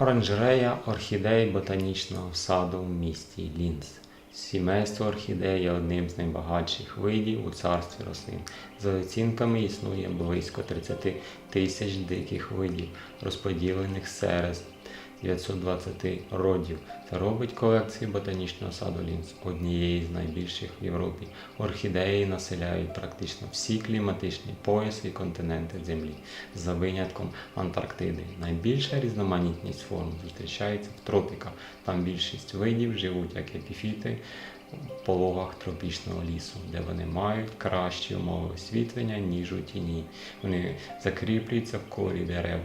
Оранжерея орхідей ботанічного саду в місті Лінц. Сімейство орхідей є одним з найбагатших видів у царстві рослин. За оцінками існує близько 30 тисяч диких видів, розподілених серед 920 родів. Це робить колекцію ботанічного саду Лінц однією з найбільших в Європі. Орхідеї населяють практично всі кліматичні пояси і континенти Землі, за винятком Антарктиди. Найбільша різноманітність форм зустрічається в тропіках. Там більшість видів живуть як епіфіти в пологах тропічного лісу, де вони мають кращі умови освітлення, ніж у тіні. Вони закріплюються в корі дерев.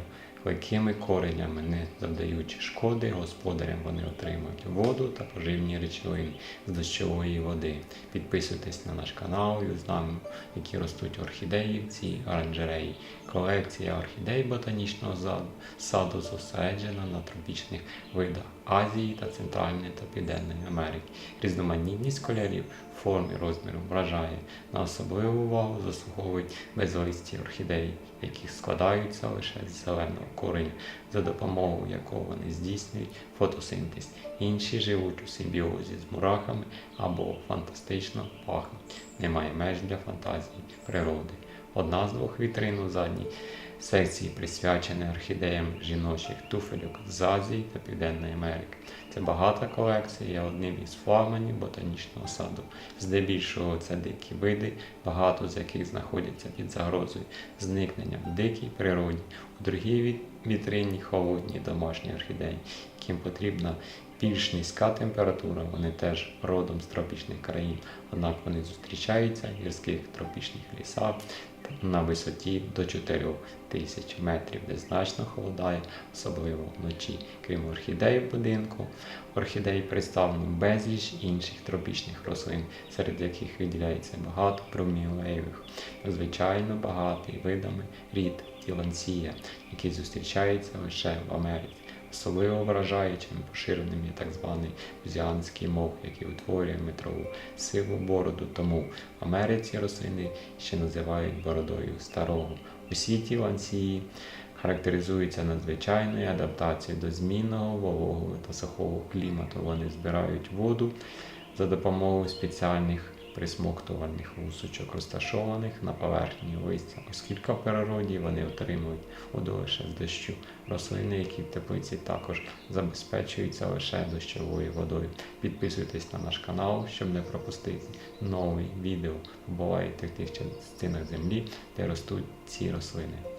Легкими коренями, не завдаючи шкоди господарям, вони отримують воду та поживні речовини з дощової води. Підписуйтесь на наш канал і узнаємо, які ростуть орхідеї в цій оранжереї. Колекція орхідей ботанічного саду зосереджена на тропічних видах Азії та Центральної та Південної Америки. Різноманітність кольорів, форм і розміру вражає. На особливу увагу заслуговують безлисті орхідеї, які складаються лише з зеленого кореня, за допомогою якого вони здійснюють фотосинтез. Інші живуть у симбіозі з мурахами або фантастично пахнуть. Немає меж для фантазії природи. Одна з двох вітрин у задній секції присвячена орхідеям жіночих туфельок з Азії та Південної Америки. Це багата колекція, є одним із флагманів ботанічного саду. Здебільшого це дикі види, багато з яких знаходяться під загрозою зникнення в дикій природі. У другій вітрині холодні домашні орхідеї, яким потрібна більш низька температура, вони теж родом з тропічних країн, однак вони зустрічаються в гірських тропічних лісах на висоті до 4 тисяч метрів, де значно холодає, особливо вночі. Крім орхідей в будинку, орхідей представлено безліч інших тропічних рослин, серед яких виділяється багато промілеєвих, надзвичайно багатий видами рід тілансія, який зустрічається лише в Америці. Особливо вражаючим поширеним є так званий бузіанський мох, який утворює метрову сиву бороду. Тому в Америці рослини ще називають бородою старого. Усі ті ланції характеризуються надзвичайною адаптацією до змінного вологого та сухого клімату. Вони збирають воду за допомогою спеціальних присмоктувальних вусочок, розташованих на поверхні листя, оскільки в природі вони отримують воду лише з дощу. Рослини, які в теплиці також забезпечуються лише дощовою водою. Підписуйтесь на наш канал, щоб не пропустити нові відео. Бувайте в тих частинах землі, де ростуть ці рослини.